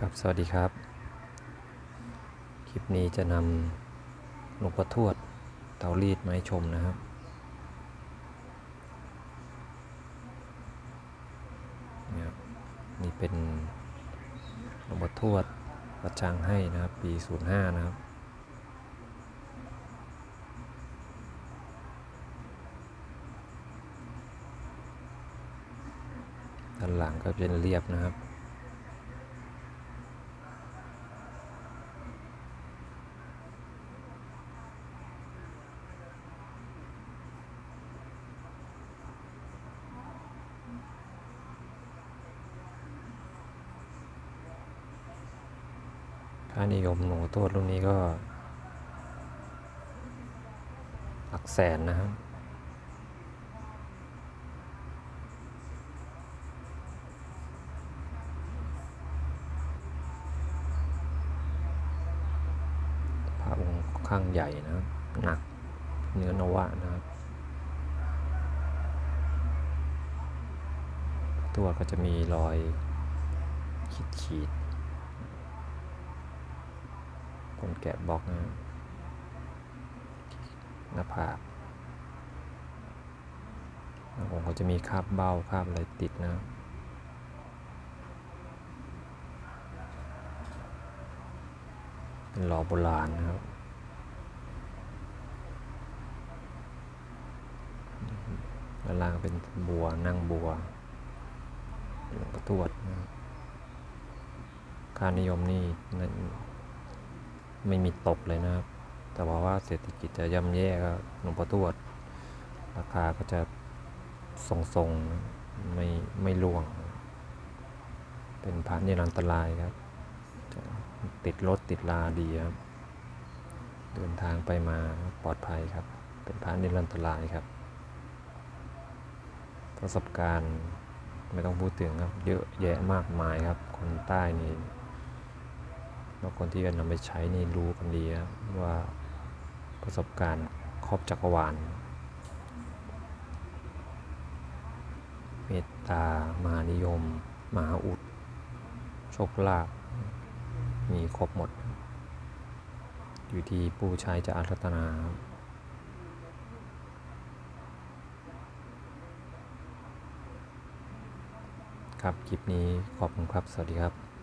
ครับ สวัสดีครับ คลิปนี้จะนำหลวงพ่อทวดเตารีดมาให้ชมนะครับนี่นี่เป็นหลวงพ่อทวดวัดช้างให้นะครับ ปี 05 นะครับด้านหลังก็เป็นเรียบนะครับ ค่านิยมหนูโทษรุ่นนี้ก็ หลักแสนนะครับพระองค์ข้างใหญ่นะหนักเนื้อนวะนะครับตัวก็จะมีรอยขีดขีดๆ คนแกะบล็อกนะครับหน้าผากผมก็จะมีคราบเบ้าคราบอะไรติดนะเป็นหล่อโบราณนะครับด้านล่างเป็นบัวนั่งบัวหลวงพ่ทวดนะครับค่านิยมนี่นั่น ไม่มีตกเลยนะครับ แต่ว่าว่าเศรษฐกิจจะย่ำแย่ก็หลวงพ่อทวด ราคาก็จะทรงๆไม่ไม่ร่วง เป็นพระนิรันตรายครับ ติดรถติดลาดีครับเดินทางไปมาปลอดภัยครับ เป็นพระนิรันตรายครับ ประสบการณ์ไม่ต้องพูดถึงครับ เยอะแยะมากมายครับ คนใต้นี่ แล้วคนที่จะนำไปใช้นี่รู้กันดีครับว่าประสบการณ์ครอบจักรวาลเมตตา มานิยมมหาอุด โชคลาภมีครบหมด อยู่ที่ผู้ใช้จะอารัตนาครับคลิปนี้ขอบคุณครับ สวัสดีครับ